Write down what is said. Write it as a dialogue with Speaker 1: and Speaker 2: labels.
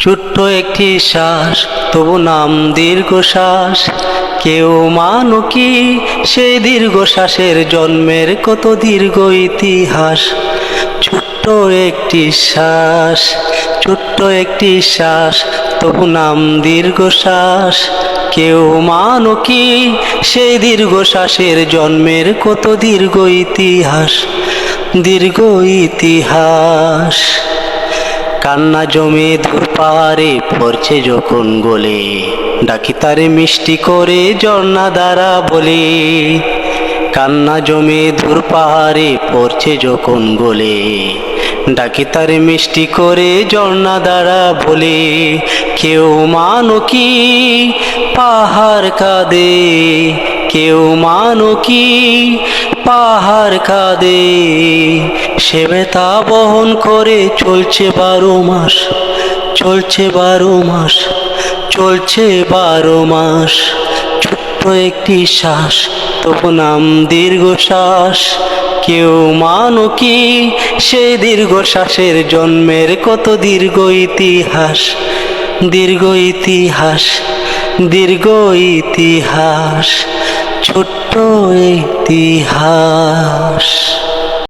Speaker 1: ছোট্ট একটি শ্বাস, তবু নাম দীর্ঘশ্বাস। কেউ মানো কি সেই দীর্ঘশ্বাসের জন্মের কত দীর্ঘ ইতিহাস? ছোট্ট একটি শ্বাস, ছোট্ট একটি শ্বাস, তবু নাম দীর্ঘশ্বাস। কেউ মানো কি সেই দীর্ঘশ্বাসের জন্মের কত দীর্ঘ ইতিহাস? দীর্ঘ ইতিহাস। কান্না জমে ধূর পাহাড়ে পড়ছে যখন গলে। ডাকি তারে মিষ্টি করে ঝর্ণা দ্বারা বলে। কান্না জমে ধূর পাহাড়ে পড়ছে যখন গলে। ডাকি তারে মিষ্টি করে ঝর্ণা দ্বারা বলে। কেউ মানো কি পাহাড় কাঁদে? কেউ মানো কি? পাহাড় কাঁদে। সে বেতা বহন করে, চলছে বারো মাস, চলছে বারো মাস, চলছে বারো মাস। ছোট্ট একটি শ্বাস, তবু নাম দীর্ঘশ্বাস। কেউ মানো কি? সেই দীর্ঘশ্বাসের জন্মের কত দীর্ঘ ইতিহাস? দীর্ঘ ইতিহাস দীর্ঘ ইতিহাস। ছোট্ট ইতিহাস।